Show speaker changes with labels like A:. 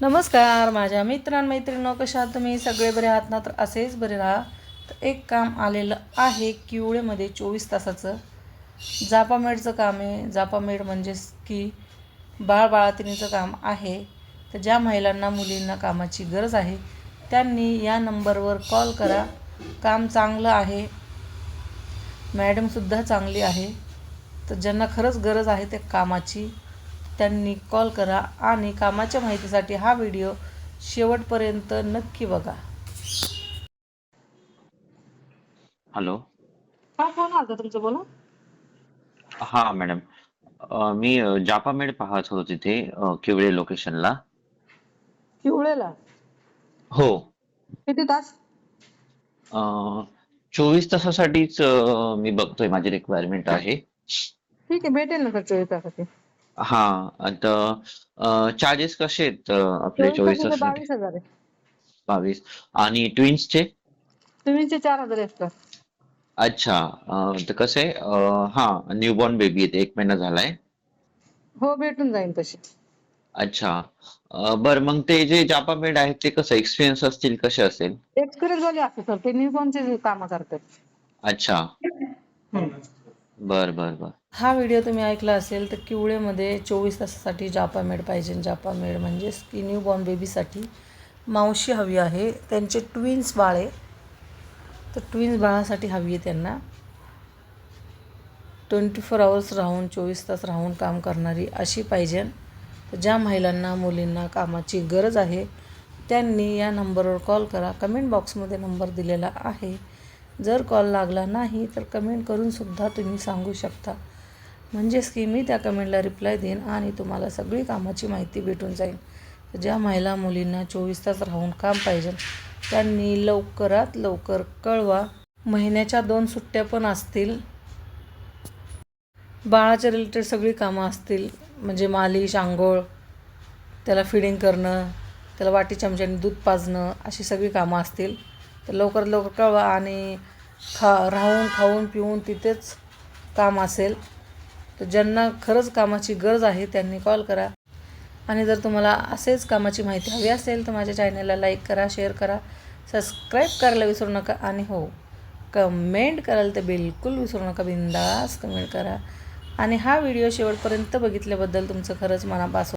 A: नमस्कार माझ्या मित्रांमैत्रिणींनो कशा तुम्ही? सगळे बरे आहात ना? तर असेच बरे राहा. तर एक काम आलेलं आहे किवळेमध्ये चोवीस तासाचं. जापामेडचं काम आहे. जापामेड म्हणजेच की बाळ बाळातिनीचं काम आहे. तर ज्या महिलांना मुलींना कामाची गरज आहे त्यांनी या नंबरवर कॉल करा. काम चांगलं आहे. मॅडमसुद्धा चांगली आहे. तर ज्यांना खरंच गरज आहे त्या कामाची त्यांनी कॉल करा आणि कामाच्या माहितीसाठी हा व्हिडिओ शेवटपर्यंत नक्की बघा.
B: हॅलो.
A: हा फोन आला तुमचं बोला.
B: हा मॅडम. मी जापामेड पाहत होतो तिथे किवळे लोकेशनला.
A: किवळेला?
B: हो.
A: किती तास?
B: अ, चोवीस तासासाठीच मी बघतोय. माझी रिक्वायरमेंट आहे.
A: ठीक आहे भेटेल ना सर चोवीस तासाचे
B: हा आता चार्जेस कसे आहेत अ, आपले चोवीस तासासाठी
A: बावीस हजार आहे.
B: बावीस. आणि ट्विन्सचे
A: हजार एक्स्ट्रा
B: अच्छा अ, तर कसं आहे अ, हा न्यूबॉर्न बेबी आहे एक महिना झालाय.
A: हो भेटून जाईल तशी.
B: अच्छा अ, बरं मग ते जे जापामेड आहेत ते कसं एक्सपिरियन्स असतील कसे असेल?
A: एक्सपिरियन्स वाले असते सर ते न्यूकॉनचे कामं करतात.
B: अच्छा. बर बर बर.
A: हा व्हिडिओ तुम्ही ऐकला असेल तर किवळेमध्ये चोवीस तासासाठी जापामेड पाहिजे. जापामेड म्हणजेच की न्यू बॉर्न बेबीसाठी मावशी हवी आहे. त्यांचे ट्विन्स बाळे तर ट्विन्स बाळासाठी हवी आहे त्यांना. ट्वेंटी फोर आवर्स राहून चोवीस तास राहून काम करणारी अशी पाहिजे. तर ज्या महिलांना मुलींना कामाची गरज आहे त्यांनी या नंबरवर कॉल करा. कमेंट बॉक्समध्ये नंबर दिलेला आहे. जर कॉल लागला नाही तर कमेंट करूनसुद्धा तुम्ही सांगू शकता. म्हणजेच की मी त्या कमेंटला रिप्लाय देईन आणि तुम्हाला सगळी कामाची माहिती भेटून जाईल. तर ज्या महिला मुलींना चोवीस तास राहून काम पाहिजे त्यांनी लवकरात लवकर कळवा. महिन्याच्या दोन सुट्ट्या पण असतील. बाळाच्या रिलेटेड सगळी कामं असतील. म्हणजे मालिश आंघोळ त्याला फिडिंग करणं त्याला वाटी चमच्याने दूध पाजणं अशी सगळी कामं असतील. तर लवकरात लवकर कळवा आणि खा राहून खाऊन पिऊन तिथेच काम असेल तर ज्यांना खरंच कामाची गरज आहे त्यांनी कॉल करा. आणि जर तुम्हाला असेच कामाची माहिती हवी असेल तर माझ्या चॅनलला लाईक करा शेअर करा सबस्क्राईब करायला विसरू नका. आणि हो कमेंट करायला तर बिलकुल विसरू नका बिंदास कमेंट करा. आणि हा व्हिडिओ शेवटपर्यंत बघितल्याबद्दल तुमचं खरंच मनापासून